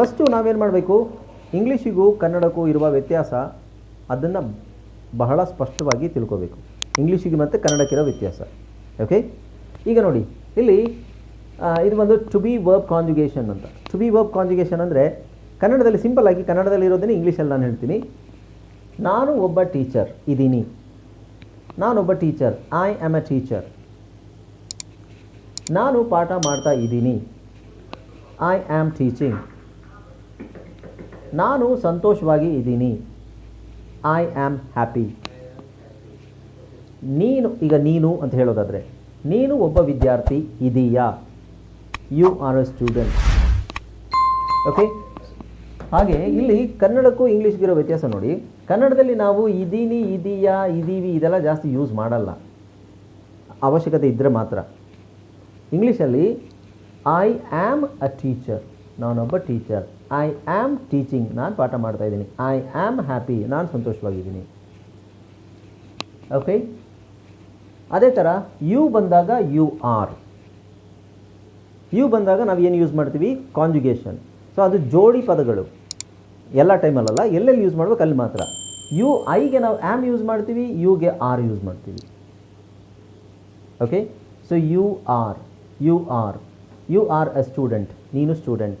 First ನಾವೇನು ಮಾಡಬೇಕು? ಇಂಗ್ಲೀಷಿಗೂ ಕನ್ನಡಕ್ಕೂ ಇರುವ ವ್ಯತ್ಯಾಸ ಅದನ್ನು ಬಹಳ ಸ್ಪಷ್ಟವಾಗಿ ತಿಳ್ಕೋಬೇಕು. ಇಂಗ್ಲೀಷಿಗೆ ಮತ್ತು ಕನ್ನಡಕ್ಕಿರೋ ವ್ಯತ್ಯಾಸ. ಓಕೆ ಈಗ ನೋಡಿ, ಇಲ್ಲಿ ಇದು ಒಂದು ಟು ಬಿ ವರ್ಬ್ ಕಾಂಜುಗೇಷನ್ ಅಂತ. ಟು ಬಿ ವರ್ಬ್ ಕಾಂಜುಗೇಷನ್ ಅಂದರೆ ಕನ್ನಡದಲ್ಲಿ ಸಿಂಪಲ್ ಆಗಿ ಕನ್ನಡದಲ್ಲಿ ಇರೋದನ್ನೇ ಇಂಗ್ಲೀಷಲ್ಲಿ ನಾನು ಹೇಳ್ತೀನಿ. ನಾನು ಒಬ್ಬ ಟೀಚರ್ ಇದ್ದೀನಿ ನಾನೊಬ್ಬ teacher I am a teacher ನಾನು ಪಾಠ ಮಾಡ್ತಾ ಇದ್ದೀನಿ ಐ ಆಮ್ ಟೀಚಿಂಗ್ ನಾನು ಸಂತೋಷವಾಗಿ ಇದ್ದೀನಿ. ಐ ಆಮ್ ಹ್ಯಾಪಿ ನೀನು, ಈಗ ನೀನು ಅಂತ ಹೇಳೋದಾದರೆ, ನೀನು ಒಬ್ಬ ವಿದ್ಯಾರ್ಥಿ ಇದೀಯಾ? You are a student okay ಹಾಗೆ ಇಲ್ಲಿ ಕನ್ನಡಕ್ಕೂ ಇಂಗ್ಲೀಷ್ಗಿರೋ ವ್ಯತ್ಯಾಸ ನೋಡಿ. ಕನ್ನಡದಲ್ಲಿ ನಾವು ಇದೀನಿ, ಇದೀಯಾ, ಇದೀವಿ ಇದೆಲ್ಲ ಜಾಸ್ತಿ ಯೂಸ್ ಮಾಡಲ್ಲ. ಅವಶ್ಯಕತೆ ಇದ್ದರೆ ಮಾತ್ರ. ಇಂಗ್ಲೀಷಲ್ಲಿ ಐ ಆಮ್ ಅ ಟೀಚರ್ ನಾನೊಬ್ಬ ಟೀಚರ್ ಐ ಆಮ್ ಟೀಚಿಂಗ್ ನಾನು ಪಾಠ ಮಾಡ್ತಾ ಇದ್ದೀನಿ. ಐ ಆಮ್ ಹ್ಯಾಪಿ ನಾನು ಸಂತೋಷವಾಗಿದ್ದೀನಿ. ಓಕೆ ಅದೇ ಥರ ಯು ಬಂದಾಗ ಯು ಆರ್ ಯು ಬಂದಾಗ ನಾವು ಏನು ಯೂಸ್ ಮಾಡ್ತೀವಿ? ಕಾಂಜುಗೇಷನ್ ಸೊ ಅದು ಜೋಡಿ ಪದಗಳು. ಎಲ್ಲ ಟೈಮಲ್ಲಲ್ಲ ಎಲ್ಲೆಲ್ಲಿ ಯೂಸ್ ಮಾಡ್ಬೇಕು ಅಲ್ಲಿ ಮಾತ್ರ. ಯು ಐಗೆ ನಾವು ಆ್ಯಮ್ ಯೂಸ್ ಮಾಡ್ತೀವಿ ಯುಗೆ ಆರ್ ಯೂಸ್ ಮಾಡ್ತೀವಿ. Okay so you are you are you are a student ನೀನು ಸ್ಟೂಡೆಂಟ್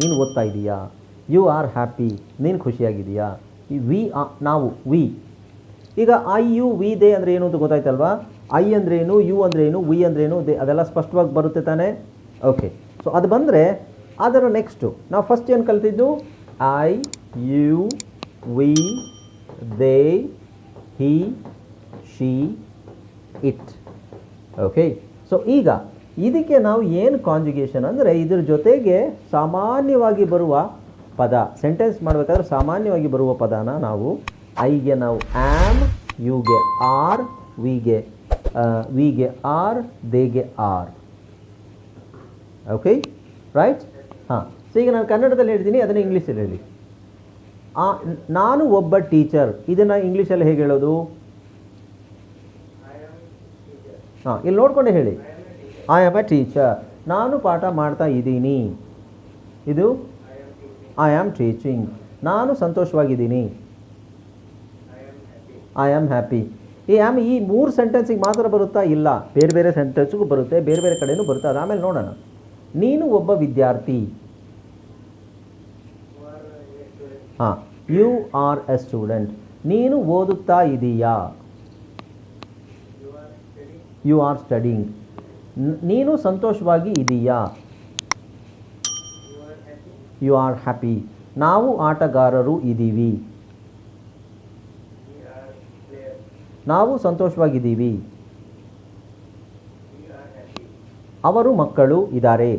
ನೀನು ಓದ್ತಾ ಇದೀಯಾ? ಯು ಆರ್ ಹ್ಯಾಪಿ ನೀನು ಖುಷಿಯಾಗಿದೆಯಾ ವಿ ಆ ನಾವು ವಿ ಈಗ ಐ ಯು ವಿ ದೇ ಅಂದರೆ ಏನು ಅಂತ ಗೊತ್ತಾಯ್ತಲ್ವಾ? ಐ ಅಂದ್ರೆ ಏನು ಯು ಅಂದ್ರೆ ಏನು ವಿ ಅಂದ್ರೆ ಏನು ದೇ ಅದೆಲ್ಲ ಸ್ಪಷ್ಟವಾಗಿ ಬರುತ್ತೆ ತಾನೇ? ಓಕೆ ಸೊ ಅದು ಬಂದರೆ ಅದರ ನೆಕ್ಸ್ಟು ನಾವು ಫಸ್ಟ್ ಏನು ಕಲಿತಿದ್ದು? I you we they he she it okay so ಈಗ ಇದಕ್ಕೆ ನಾವು ಏನು ಕಾಂಜುಗೇಷನ್ ಅಂದರೆ ಇದ್ರ ಜೊತೆಗೆ ಸಾಮಾನ್ಯವಾಗಿ ಬರುವ ಪದ ಸೆಂಟೆನ್ಸ್ ಮಾಡಬೇಕಾದ್ರೆ ಸಾಮಾನ್ಯವಾಗಿ ಬರುವ ಪದನ ನಾವು ಐಗೆ ನಾವು ಆ್ಯಮ್ ಯುಗೆ ಆರ್ ವಿಗೆ ವಿಗೆ ಆರ್ ದೇಗೆ ಆರ್ ಓಕೆ ರೈಟ್ ಹಾಂ. ಸೊ ಈಗ ನಾನು ಕನ್ನಡದಲ್ಲಿ ಹೇಳ್ತೀನಿ, ಅದನ್ನು ಇಂಗ್ಲೀಷಲ್ಲಿ ಹೇಳಿ. ಆ, ನಾನು ಒಬ್ಬ ಟೀಚರ್ ಇದನ್ನು ಇಂಗ್ಲೀಷಲ್ಲಿ ಹೇಗೆ ಹೇಳೋದು? ಹಾಂ, ಇಲ್ಲಿ ನೋಡಿಕೊಂಡೆ ಹೇಳಿ. ಐ ಆಮ್ ಎ ಟೀಚರ್ ನಾನು ಪಾಠ ಮಾಡ್ತಾ ಇದ್ದೀನಿ. ಇದು ಐ ಆಮ್ ಟೀಚಿಂಗ್ ನಾನು ಸಂತೋಷವಾಗಿದ್ದೀನಿ. ಐ ಆಮ್ ಹ್ಯಾಪಿ ಈ ಆಮ್ ಈ ಮೂರು ಸೆಂಟೆನ್ಸಿಗೆ ಮಾತ್ರ ಬರುತ್ತಾ? ಇಲ್ಲ. ಬೇರೆ ಬೇರೆ ಸೆಂಟೆನ್ಸ್ಗೂ ಬರುತ್ತೆ. ಬೇರೆ ಬೇರೆ ಕಡೆನೂ ಬರುತ್ತೆ. ಅದು ಆಮೇಲೆ ನೋಡೋಣ. ನೀನು ಒಬ್ಬ ವಿದ್ಯಾರ್ಥಿ. ಹಾಂ ಯು ಆರ್ ಎ ಸ್ಟೂಡೆಂಟ್ ನೀನು ಓದುತ್ತಾ ಇದೀಯಾ? ಯು ಆರ್ ಸ್ಟಡಿಂಗ್ ನೀನು ಸಂತೋಷವಾಗಿ ಇದೀಯಾ? ಯು ಆರ್ ಹ್ಯಾಪಿ ನಾವು ಆಟಗಾರರು ಇದ್ದೀವಿ ನಾವು ಸಂತೋಷವಾಗಿದ್ದೀವಿ. ಅವರು ಮಕ್ಕಳು ಇದ್ದಾರೆ.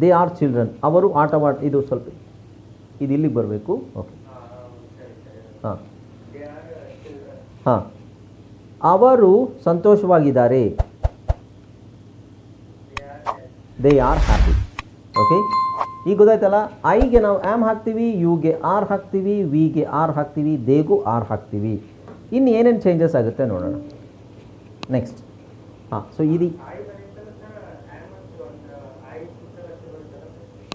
ದೇ ಆರ್ ಚಿಲ್ಡ್ರನ್ ಅವರು ಆಟವಾಡ, ಇದು ಸ್ವಲ್ಪ, ಇದು ಇಲ್ಲಿಗೆ ಬರಬೇಕು. ಓಕೆ ಹಾಂ. ಹಾಂ. ಅವರು ಸಂತೋಷವಾಗಿದ್ದಾರೆ. ದೇ ಆರ್ ಹ್ಯಾಪಿ ಓಕೆ ಈಗ ಗೊತ್ತಾಯ್ತಲ್ಲ? ಐಗೆ ನಾವು ಆ್ಯಮ್ ಹಾಕ್ತೀವಿ ಯುಗೆ ಆರ್ ಹಾಕ್ತೀವಿ ವಿಗೆ ಆರ್ ಹಾಕ್ತೀವಿ ದೇಗೂ ಆರ್ ಹಾಕ್ತೀವಿ. ಇನ್ನು ಏನೇನು ಚೇಂಜಸ್ ಆಗುತ್ತೆ ನೋಡೋಣ. ನೆಕ್ಸ್ಟ್ ಹಾಂ ಸೊ ಇದು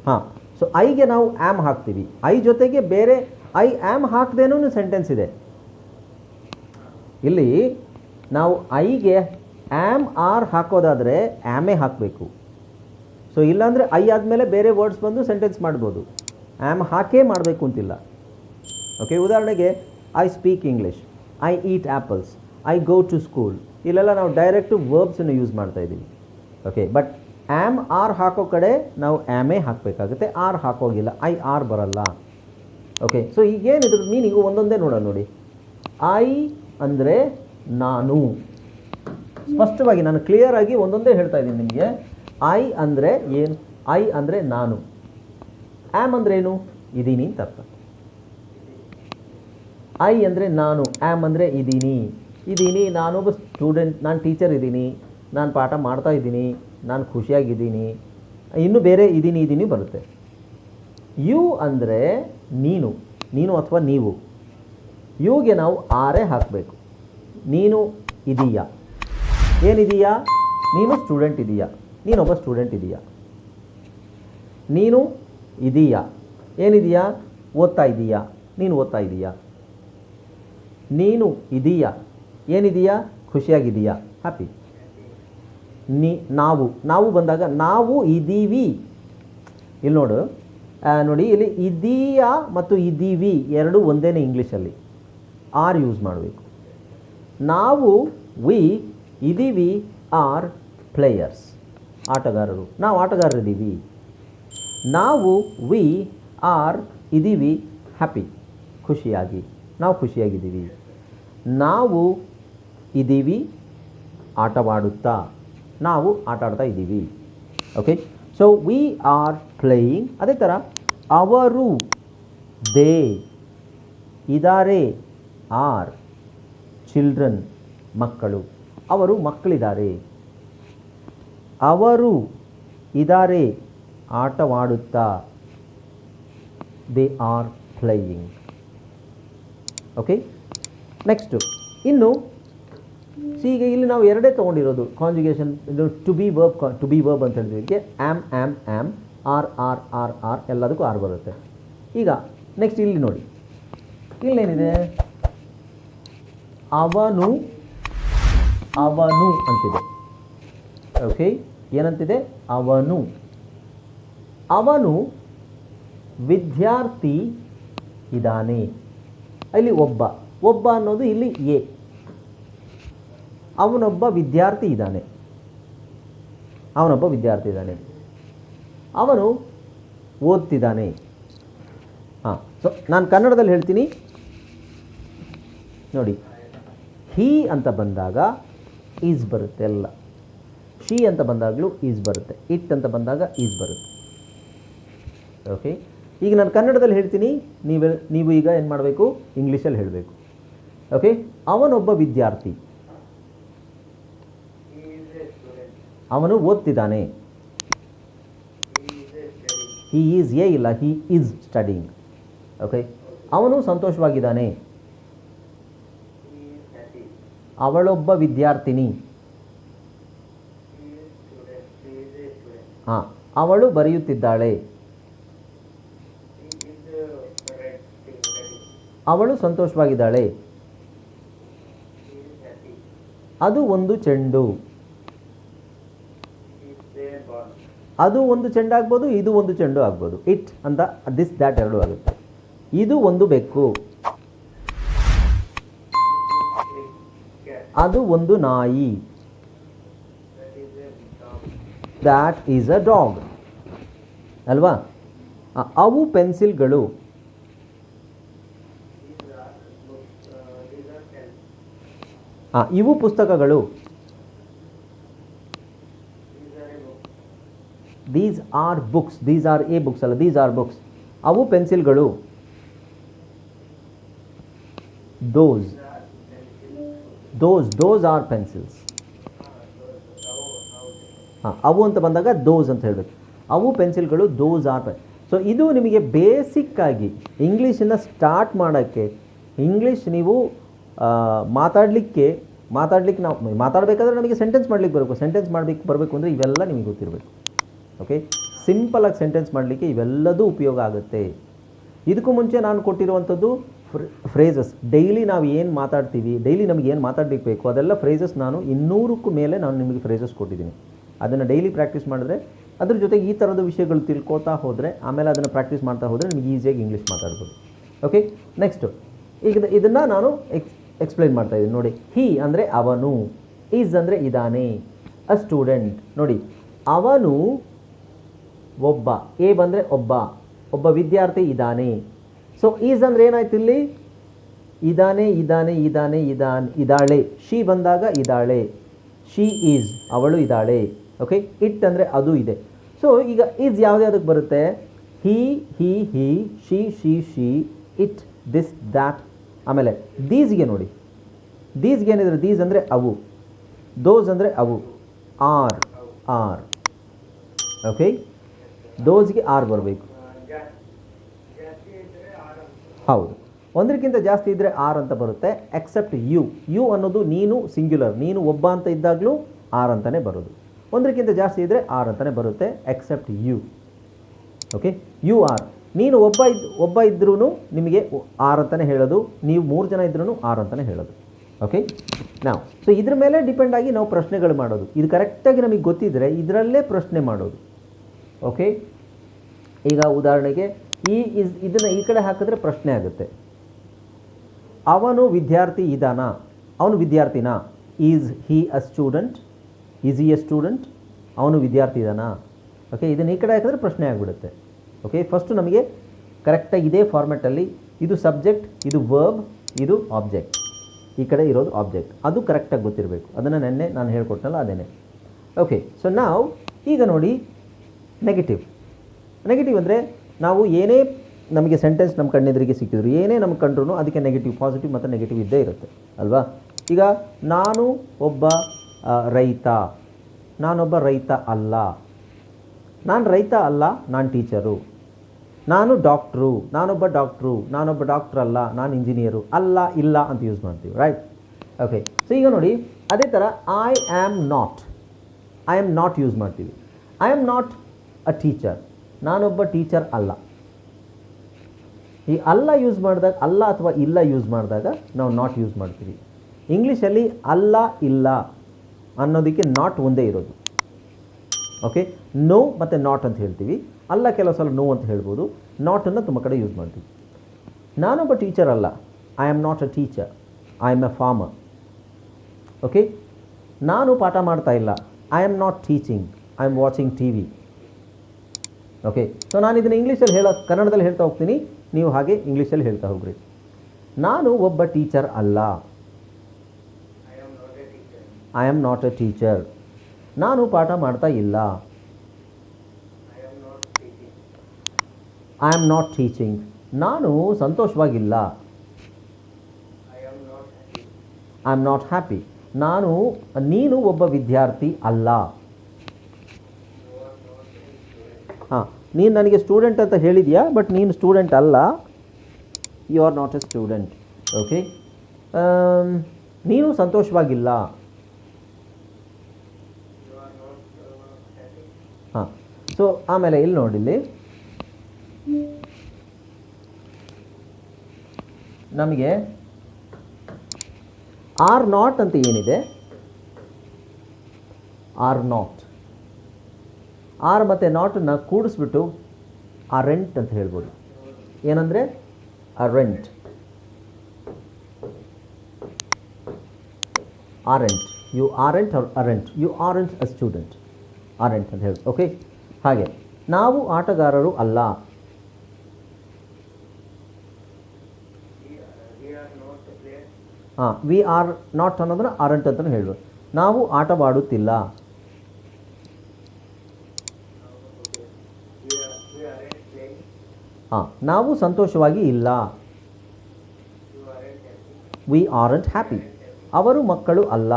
ಹಾಂ ಸೊ ಐಗೆ ನಾವು ಆಮ್ ಹಾಕ್ತೀವಿ. ಐ ಜೊತೆಗೆ ಬೇರೆ ಐ ಆ್ಯಮ್ ಹಾಕ್ದೇನೂ ಸೆಂಟೆನ್ಸ್ ಇದೆ. ಇಲ್ಲಿ ನಾವು ಐಗೆ ಆ್ಯಮ್ ಆರ್ ಹಾಕೋದಾದರೆ ಆ್ಯಮೇ ಹಾಕಬೇಕು. ಸೊ ಇಲ್ಲಾಂದರೆ ಐ ಆದಮೇಲೆ ಬೇರೆ ವರ್ಡ್ಸ್ ಬಂದು ಸೆಂಟೆನ್ಸ್ ಮಾಡ್ಬೋದು. ಆ್ಯಮ್ ಹಾಕೇ ಮಾಡಬೇಕು ಅಂತಿಲ್ಲ. ಓಕೆ ಉದಾಹರಣೆಗೆ I speak English I eat apples I go to school ಇಲ್ಲೆಲ್ಲ ನಾವು ಡೈರೆಕ್ಟು ವರ್ಬ್ಸನ್ನು ಯೂಸ್ ಮಾಡ್ತಾ ಇದ್ದೀವಿ. ಓಕೆ ಬಟ್ ಆ್ಯಮ್ ಆರ್ ಹಾಕೋ ಕಡೆ ನಾವು ಆ್ಯಮೇ ಹಾಕಬೇಕಾಗುತ್ತೆ. ಆರ್ ಹಾಕೋಗಿಲ್ಲ. ಐ ಆರ್ ಬರಲ್ಲ. ಓಕೆ ಸೊ ಈಗೇನು ಇದ್ರ ಮೀನಿಂಗು ಒಂದೊಂದೇ ನೋಡೋಣ ನೋಡಿ. ಐ ಅಂದರೆ ನಾನು. ಸ್ಪಷ್ಟವಾಗಿ ನಾನು ಕ್ಲಿಯರ್ ಆಗಿ ಒಂದೊಂದೇ ಹೇಳ್ತಾ ಇದ್ದೀನಿ ನಿಮಗೆ. ಐ ಅಂದರೆ ಏನು? ಐ ಅಂದರೆ ನಾನು. ಆಮ್ ಅಂದರೆ ಏನು? ಇದ್ದೀನಿ ಅಂತ ಅರ್ಥ. ಐ ಅಂದರೆ ನಾನು. ಆ್ಯಮ್ ಅಂದರೆ ಇದ್ದೀನಿ ಇದ್ದೀನಿ ಒಬ್ಬ ಸ್ಟೂಡೆಂಟ್ ನಾನು ಟೀಚರ್ ಇದ್ದೀನಿ ನಾನು ಪಾಠ ಮಾಡ್ತಾ ಇದ್ದೀನಿ ನಾನು ಖುಷಿಯಾಗಿದ್ದೀನಿ. ಇನ್ನು ಬೇರೆ ಇದ್ದೀನಿ ಇದ್ದೀನಿ ಬರುತ್ತೆ. ಯು ಅಂದರೆ ನೀನು ನೀನು ಅಥವಾ ನೀವು. ಯುಗೆ ನಾವು ಆರೇ ಹಾಕಬೇಕು. ನೀನು ಇದೀಯಾ? ಏನಿದೀಯಾ? ನೀನು ಸ್ಟೂಡೆಂಟ್ ಇದೀಯಾ? ನೀನೊಬ್ಬ ಸ್ಟೂಡೆಂಟ್ ಇದೀಯ? ನೀನು ಇದೀಯಾ? ಏನಿದೆಯಾ? ಓದ್ತಾ ಇದ್ದೀಯಾ ನೀನು ಓದ್ತಾ ಇದ್ದೀಯಾ ನೀನು ಇದೀಯಾ? ಏನಿದೆಯಾ? ಖುಷಿಯಾಗಿದೀಯಾ? ಹ್ಯಾಪಿ ನೀ, ನಾವು ನಾವು ಬಂದಾಗ ನಾವು ಇದ್ದೀವಿ ಇಲ್ಲಿ ನೋಡು ನೋಡಿ, ಇಲ್ಲಿ ಇದೀಯಾ ಮತ್ತು ಇದೀವಿ ಎರಡು ಒಂದೇ ಇಂಗ್ಲೀಷಲ್ಲಿ ಆರ್ ಯೂಸ್ ಮಾಡಬೇಕು. ನಾವು ವಿ ಇದೀವಿ ಆರ್ ಪ್ಲೇಯರ್ಸ್ ಆಟಗಾರರು ನಾವು ಆಟಗಾರರಿದ್ದೀವಿ ನಾವು ವಿ ಆರ್ ಇದೀವಿ ಹ್ಯಾಪಿ ಖುಷಿಯಾಗಿ. ನಾವು ಖುಷಿಯಾಗಿದ್ದೀವಿ. ನಾವು ಇದ್ದೀವಿ ಆಟವಾಡುತ್ತಾ. ನಾವು ಆಟ ಆಡ್ತಾ ಇದ್ದೀವಿ okay so we are playing ಅದೇ ಥರ ಅವರು ದೇ ಇದಾರೆ ಆರ್ ಚಿಲ್ಡ್ರನ್ ಮಕ್ಕಳು. ಅವರು ಮಕ್ಕಳಿದ್ದಾರೆ. ಅವರು ಇದಾರೆ, ಆಟವಾಡುತ್ತಾ. They are playing okay next ಇನ್ನು ಸಿ ಈಗ ಇಲ್ಲಿ ನಾವು ಎರಡೇ ತೊಗೊಂಡಿರೋದು. ಕಾಂಜುಗೇಷನ್ ಇದು to be verb to be verb ಅಂತ ಹೇಳಿದ್ರೆ am am am are are are are ಎಲ್ಲದಕ್ಕೂ ಆರ್ ಬರುತ್ತೆ. ಈಗ ನೆಕ್ಸ್ಟ್ ಇಲ್ಲಿ ನೋಡಿ. ಇಲ್ಲೇನಿದೆ? ಅವನು ಅವನು ಅಂತಿದೆ. ಓಕೆ ಏನಂತಿದೆ? ಅವನು. ಅವನು ವಿದ್ಯಾರ್ಥಿ ಇದ್ದಾನೆ. ಇಲ್ಲಿ ಒಬ್ಬ. ಒಬ್ಬ ಅನ್ನೋದು ಇಲ್ಲಿ ಎ. ಅವನೊಬ್ಬ ವಿದ್ಯಾರ್ಥಿ ಇದ್ದಾನೆ. ಅವನೊಬ್ಬ ವಿದ್ಯಾರ್ಥಿ ಇದ್ದಾನೆ. ಅವನು ಓದ್ತಿದ್ದಾನೆ. ಹಾಂ ಸೊ ನಾನು ಕನ್ನಡದಲ್ಲಿ ಹೇಳ್ತೀನಿ. ನೋಡಿ, ಹೀ ಅಂತ ಬಂದಾಗ ಈಸ್ ಬರುತ್ತೆ ಎಲ್ಲ. ಶಿ ಅಂತ ಬಂದಾಗಲೂ ಈಸ್ ಬರುತ್ತೆ. ಇಟ್ ಅಂತ ಬಂದಾಗ ಈಸ್ ಬರುತ್ತೆ. ಓಕೆ ಈಗ ನಾನು ಕನ್ನಡದಲ್ಲಿ ಹೇಳ್ತೀನಿ. ನೀವು ನೀವು ಈಗ ಏನು ಮಾಡಬೇಕು? ಇಂಗ್ಲೀಷಲ್ಲಿ ಹೇಳಬೇಕು. ಓಕೆ ಅವನೊಬ್ಬ ವಿದ್ಯಾರ್ಥಿ. ಅವನು ಓದ್ತಿದ್ದಾನೆ. ಹಿ ಈಸ್ ಏ ಇಲ್ಲ ಹಿ ಈಸ್ ಸ್ಟಡಿಂಗ್ ಓಕೆ ಅವನು ಸಂತೋಷವಾಗಿದ್ದಾನೆ. ಅವಳೊಬ್ಬ ವಿದ್ಯಾರ್ಥಿನಿ. ಹಾಂ, ಅವಳು ಬರೆಯುತ್ತಿದ್ದಾಳೆ. ಅವಳು ಸಂತೋಷವಾಗಿದ್ದಾಳೆ. ಅದು ಒಂದು ಚೆಂಡು. ಅದು ಒಂದು ಚೆಂಡು ಆಗ್ಬೋದು, ಇದು ಒಂದು ಚೆಂಡು ಆಗ್ಬೋದು. ಇಟ್ ಅಂತ ದಿಸ್ ದ್ಯಾಟ್ ಎರಡು ಆಗುತ್ತೆ. ಇದು ಒಂದು ಬೆಕ್ಕು. ಅದು ಒಂದು ನಾಯಿ. ದ್ಯಾಟ್ ಈಸ್ ಅ ಡಾಗ್ ಅಲ್ವಾ? ಅವು ಪೆನ್ಸಿಲ್ಗಳು. ಇವು ಪುಸ್ತಕಗಳು. These are books these are a books ಅಲ್ಲ. ದೀಸ್ ಆರ್ ಬುಕ್ಸ್ ಅವು ಪೆನ್ಸಿಲ್ಗಳು. Those those those are pencils ಹಾಂ, ಅವು ಅಂತ ಬಂದಾಗ ದೋಸ್ ಅಂತ ಹೇಳಬೇಕು. ಅವು ಪೆನ್ಸಿಲ್ಗಳು ದೋಸ್ ಆರ್ ಪೆನ್ ಸೊ ಇದು ನಿಮಗೆ ಬೇಸಿಕ್ಕಾಗಿ ಇಂಗ್ಲೀಷನ್ನು ಸ್ಟಾರ್ಟ್ ಮಾಡೋಕ್ಕೆ ಇಂಗ್ಲೀಷ್ ನೀವು ಮಾತಾಡಲಿಕ್ಕೆ ಮಾತಾಡಲಿಕ್ಕೆ ನಾವು, ಮಾತಾಡಬೇಕಾದ್ರೆ ನಮಗೆ ಸೆಂಟೆನ್ಸ್ ಮಾಡಲಿಕ್ಕೆ ಬರಬೇಕು. ಸೆಂಟೆನ್ಸ್ ಮಾಡಲಿಕ್ಕೆ ಬರಬೇಕು ಅಂದರೆ ಇವೆಲ್ಲ ನಿಮಗೆ ಗೊತ್ತಿರಬೇಕು. ಓಕೆ ಸಿಂಪಲಾಗಿ ಸೆಂಟೆನ್ಸ್ ಮಾಡಲಿಕ್ಕೆ ಇವೆಲ್ಲದೂ ಉಪಯೋಗ ಆಗುತ್ತೆ. ಇದಕ್ಕೂ ಮುಂಚೆ ನಾನು ಕೊಟ್ಟಿರುವಂಥದ್ದು ಫ್ರೇಸಸ್ ಡೈಲಿ ನಾವು ಏನು ಮಾತಾಡ್ತೀವಿ ಡೈಲಿ ನಮಗೆ ಏನು ಮಾತಾಡಲಿಕ್ಕೆ ಬೇಕು, ಅದೆಲ್ಲ ಫ್ರೇಸಸ್ ನಾನು ಇನ್ನೂರಕ್ಕೂ ಮೇಲೆ ನಾನು ನಿಮಗೆ ಫ್ರೇಸಸ್ ಕೊಟ್ಟಿದ್ದೀನಿ. ಅದನ್ನು ಡೈಲಿ ಪ್ರಾಕ್ಟೀಸ್ ಮಾಡಿದ್ರೆ ಅದ್ರ ಜೊತೆಗೆ ಈ ಥರದ ವಿಷಯಗಳು ತಿಳ್ಕೊತಾ ಹೋದರೆ, ಆಮೇಲೆ ಅದನ್ನು ಪ್ರಾಕ್ಟೀಸ್ ಮಾಡ್ತಾ ಹೋದರೆ ನಿಮಗೆ ಈಸಿಯಾಗಿ ಇಂಗ್ಲೀಷ್ ಮಾತಾಡ್ಬೋದು. ಓಕೆ ನೆಕ್ಸ್ಟು ಈಗ ಇದನ್ನು ನಾನು ಎಕ್ಸ್ ಎಕ್ಸ್ಪ್ಲೈನ್ ಮಾಡ್ತಾ ಇದ್ದೀನಿ. ನೋಡಿ ಹಿ ಅಂದರೆ ಅವನು ಈಸ್ ಅಂದರೆ ಇದಾನೆ. ಅ ಸ್ಟೂಡೆಂಟ್ ನೋಡಿ, ಅವನು ಒಬ್ಬ ಎ ಬಂದರೆ ಒಬ್ಬ ಒಬ್ಬ ವಿದ್ಯಾರ್ಥಿ ಇದ್ದಾನೆ ಸೊ ಈಸ್ ಅಂದರೆ ಏನಾಯ್ತು ಇಲ್ಲಿ? ಇದಾನೆ ಇದಾನೆ ಇದಾನೆ, ಇದಾನ್ ಇದ್ದಾಳೆ ಶಿ ಬಂದಾಗ ಇದ್ದಾಳೆ ಶಿ ಈಸ್ ಅವಳು ಇದ್ದಾಳೆ ಓಕೆ ಇಟ್ ಅಂದರೆ ಅದು ಇದೆ. ಸೊ ಈಗ ಈಸ್ ಯಾವುದ್ಯಾವ್ದಕ್ಕೆ ಬರುತ್ತೆ? He he he she she she it this that ಆಮೇಲೆ ದೀಸ್ಗೆ ನೋಡಿ. ದೀಸ್ಗೆ ಏನಿದ್ರೆ? ದೀಸ್ ಅಂದರೆ ಅವು. ದೋಸ್ ಅಂದರೆ ಅವು. ಆರ್ ಆರ್ ಓಕೆ ದೋಸ್ಗೆ ಆರು ಬರಬೇಕು. ಹೌದು. ಒಂದಕ್ಕಿಂತ ಜಾಸ್ತಿ ಇದ್ದರೆ ಆರ್ ಅಂತ ಬರುತ್ತೆ. ಎಕ್ಸೆಪ್ಟ್ ಯು ಯು ಅನ್ನೋದು ನೀನು ಸಿಂಗ್ಯುಲರ್ ನೀನು ಒಬ್ಬ ಅಂತ ಇದ್ದಾಗಲೂ ಆರ್ ಅಂತಲೇ ಬರೋದು. ಒಂದಕ್ಕಿಂತ ಜಾಸ್ತಿ ಇದ್ದರೆ ಆರ್ ಅಂತಲೇ ಬರುತ್ತೆ. Except you okay you are ನೀನು ಒಬ್ಬ ಇದ್, ಒಬ್ಬ ಇದ್ರೂ ನಿಮಗೆ ಆರ್ ಅಂತಲೇ ಹೇಳೋದು. ನೀವು ಮೂರು ಜನ ಇದ್ರೂ ಆರ್ ಅಂತಲೇ ಹೇಳೋದು. ಓಕೆ ನಾವು ಸೊ ಇದ್ರ ಮೇಲೆ ಡಿಪೆಂಡ್ ಆಗಿ ನಾವು ಪ್ರಶ್ನೆಗಳು ಮಾಡೋದು. ಇದು ಕರೆಕ್ಟಾಗಿ ನಮಗೆ ಗೊತ್ತಿದ್ದರೆ ಇದರಲ್ಲೇ ಪ್ರಶ್ನೆ ಮಾಡೋದು. ಓಕೆ ಈಗ ಉದಾಹರಣೆಗೆ ಈ ಇದನ್ನು ಈ ಕಡೆ ಹಾಕಿದ್ರೆ ಪ್ರಶ್ನೆ ಆಗುತ್ತೆ. ಅವನು ವಿದ್ಯಾರ್ಥಿ ಇದ್ದಾನ ಅವನು ವಿದ್ಯಾರ್ಥಿನಾ? Is he a student? Is he a student? ಅವನು ವಿದ್ಯಾರ್ಥಿ ಇದ್ದಾನಾ ಓಕೆ, ಇದನ್ನು ಈ ಕಡೆ ಹಾಕಿದ್ರೆ ಪ್ರಶ್ನೆ ಆಗಿಬಿಡುತ್ತೆ. ಓಕೆ ಫಸ್ಟು ನಮಗೆ ಕರೆಕ್ಟಾಗಿ ಇದೇ ಫಾರ್ಮೆಟಲ್ಲಿ ಇದು ಸಬ್ಜೆಕ್ಟ್ ಇದು ವರ್ಬ್ ಇದು ಆಬ್ಜೆಕ್ಟ್ ಈ ಕಡೆ ಇರೋದು ಆಬ್ಜೆಕ್ಟ್ ಅದು ಕರೆಕ್ಟಾಗಿ ಗೊತ್ತಿರಬೇಕು. ಅದನ್ನು ನೆನ್ನೆ ನಾನು ಹೇಳ್ಕೊಟ್ನಲ್ಲ ಅದೇನೆ. ಓಕೆ ಸೊ ನಾವು ಈಗ ನೋಡಿ ನೆಗೆಟಿವ್ ನೆಗೆಟಿವ್ ಅಂದರೆ ನಾವು ಏನೇ ನಮಗೆ ಸೆಂಟೆನ್ಸ್ ನಮ್ಮ ಕಣ್ಣೆದುರಿಗೆ ಸಿಕ್ಕಿದ್ರು, ಏನೇ ನಮ್ಗೆ ಕಂಡ್ರೂ ಅದಕ್ಕೆ ನೆಗೆಟಿವ್ ಪಾಸಿಟಿವ್ ಮತ್ತು ನೆಗೆಟಿವ್ ಇದ್ದೇ ಇರುತ್ತೆ, ಅಲ್ವಾ? ಈಗ ನಾನು ಒಬ್ಬ ರೈತ. ನಾನೊಬ್ಬ ರೈತ ಅಲ್ಲ. ನಾನು ರೈತ ಅಲ್ಲ, ನಾನು ಟೀಚರು. ನಾನು ಡಾಕ್ಟ್ರು, ನಾನೊಬ್ಬ ಡಾಕ್ಟ್ರು, ನಾನೊಬ್ಬ ಡಾಕ್ಟ್ರ್ ಅಲ್ಲ, ನಾನು ಇಂಜಿನಿಯರು, ಅಲ್ಲ, ಇಲ್ಲ ಅಂತ ಯೂಸ್ ಮಾಡ್ತೀವಿ ರೈಟ್ ಓಕೆ ಸೊ ಈಗ ನೋಡಿ, ಅದೇ ಥರ I am not I am not use ಮಾಡ್ತೀವಿ. I am not a teacher ನಾನೊಬ್ಬ ಟೀಚರ್ ಅಲ್ಲ. ಈ ಅಲ್ಲ ಯೂಸ್ ಮಾಡಿದಾಗ, ಅಲ್ಲ ಅಥವಾ ಇಲ್ಲ ಯೂಸ್ ಮಾಡಿದಾಗ ನಾವು ನಾಟ್ ಯೂಸ್ ಮಾಡ್ತೀವಿ. ಇಂಗ್ಲೀಷಲ್ಲಿ ಅಲ್ಲ ಇಲ್ಲ ಅನ್ನೋದಕ್ಕೆ ನಾಟ್ ಒಂದೇ ಇರೋದು. ಓಕೆ ನೋ ಮತ್ತು ನಾಟ್ ಅಂತ ಹೇಳ್ತೀವಿ. ಅಲ್ಲ ಕೆಲವು ಸಲ ನೋ ಅಂತ ಹೇಳ್ಬೋದು. ನಾಟನ್ನು ತುಂಬ ಕಡೆ ಯೂಸ್ ಮಾಡ್ತೀವಿ. ನಾನೊಬ್ಬ ಟೀಚರ್ ಅಲ್ಲ. I am not a teacher I am a farmer okay ನಾನು ಪಾಠ ಮಾಡ್ತಾ ಇಲ್ಲ. I am not teaching I am watching T V okay so ನಾನು ಇದನ್ನು ಇಂಗ್ಲೀಷಲ್ಲಿ ಹೇಳೋ, ಕನ್ನಡದಲ್ಲಿ ಹೇಳ್ತಾ ಹೋಗ್ತೀನಿ. ನೀವು ಹಾಗೆ ಇಂಗ್ಲೀಷಲ್ಲಿ ಹೇಳ್ತಾ ಹೋಗ್ರಿ. ನಾನು ಒಬ್ಬ ಟೀಚರ್ ಅಲ್ಲ. I am not a teacher ನಾನು ಪಾಠ ಮಾಡ್ತಾ ಇಲ್ಲ. ಐ ಆಮ್ ನಾಟ್ ಟೀಚಿಂಗ್ ನಾನು ಸಂತೋಷವಾಗಿಲ್ಲ. ಐ ಆಮ್ ನಾಟ್ ಹ್ಯಾಪಿ ನಾನು, ನೀನು ಒಬ್ಬ ವಿದ್ಯಾರ್ಥಿ ಅಲ್ಲ ಹಾಂ ನೀನು ನನಗೆ ಸ್ಟೂಡೆಂಟ್ ಅಂತ ಹೇಳಿದೆಯಾ? ಬಟ್ ನೀನು ಸ್ಟೂಡೆಂಟ್ ಅಲ್ಲ. You are not a student okay ನೀನು ಸಂತೋಷವಾಗಿಲ್ಲ. ಹಾಂ. ಸೊ ಆಮೇಲೆ ಇಲ್ಲಿ ನೋಡಿಲ್ಲಿ ನಮಗೆ ಆರ್ ನಾಟ್ ಅಂತ ಏನಿದೆ? ಆರ್ ನಾಟ್ ಆರ್ ಮತ್ತು ನಾಟನ್ನು ಕೂಡಿಸ್ಬಿಟ್ಟು ಆ ರೆಂಟ್ ಅಂತ ಹೇಳ್ಬೋದು. ಏನಂದರೆ aren't aren't you aren't are aren't you aren't a student aren't ಅಂತ ಹೇಳಿ ಓಕೆ ಹಾಗೆ. ನಾವು ಆಟಗಾರರು ಅಲ್ಲ. ಹಾಂ ವಿ ಆರ್ ನಾಟ್ ಅನ್ನೋದನ್ನ ಅರೆಂಟ್ ಅಂತಲೇ ಹೇಳ್ಬೋದು. ನಾವು ಆಟವಾಡುತ್ತಿಲ್ಲ. ಹಾಂ, ನಾವು ಸಂತೋಷವಾಗಿ ಇಲ್ಲ. ವಿ ಆರ್ಂಟ್ ಹ್ಯಾಪಿ ಅವರು ಮಕ್ಕಳು ಅಲ್ಲ.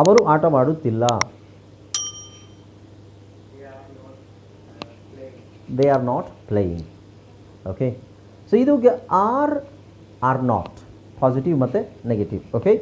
ಅವರು ಆಟವಾಡುತ್ತಿಲ್ಲ they are not playing okay so ಇದು ಆರ್ ಆರ್ ನಾಟ್ ಪಾಸಿಟಿವ್ ಮತ್ತು ನೆಗೆಟಿವ್ ಓಕೆ